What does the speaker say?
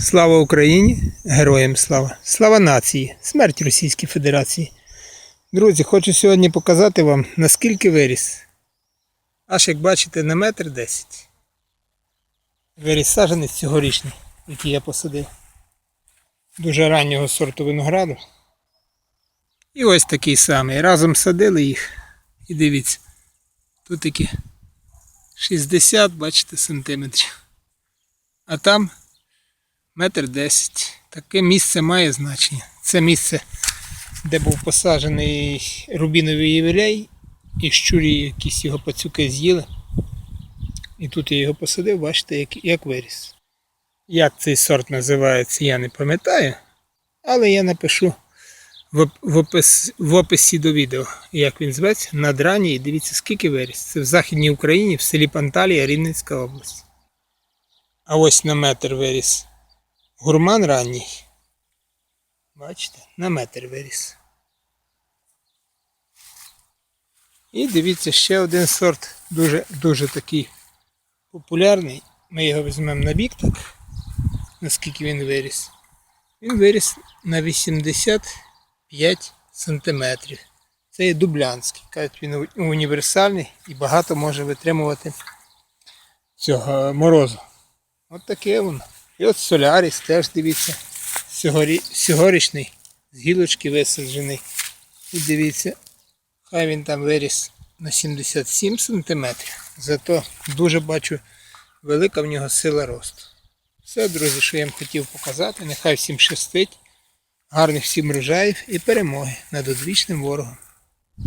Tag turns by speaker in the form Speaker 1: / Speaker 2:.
Speaker 1: Слава Україні! Героям слава! Слава нації! Смерть Російській Федерації! Друзі, хочу сьогодні показати вам, наскільки виріс. Аж як бачите, на метр десять. Виріс саджанець цьогорічний, який я посадив. Дуже раннього сорту винограду. І ось такий самий. Разом садили їх. І дивіться, тут такі 60, бачите, сантиметрів. А там метр десять. Таке місце має значення. Це місце, де був посаджений рубіновий євелей, і щурі якісь його пацюки з'їли. І тут я його посадив, бачите, як, як виріс. Як цей сорт називається, я не пам'ятаю, але я напишу в, в, опис, в описі до відео, як він зветься, надрані, і дивіться, скільки виріс. Це в Західній Україні, в селі Панталія, Рівненська область. А ось на метр виріс. Гурман ранній. Бачите, на метр виріс. І дивіться, ще один сорт, дуже, дуже такий популярний. Ми його візьмемо на бік так, наскільки він виріс. Він виріс на 85 сантиметрів. Це є дублянський. Кажуть, він універсальний і багато може витримувати цього морозу. От таке воно. І от соляріс теж дивіться. Сьогорі... Сьогорічний, з гілочки висаджений. І дивіться, хай він там виріс на 77 см. Зато дуже бачу велика в нього сила росту. Все, друзі, що я вам хотів показати. Нехай всім щастить. Гарних всім врожаїв і перемоги над одвічним ворогом.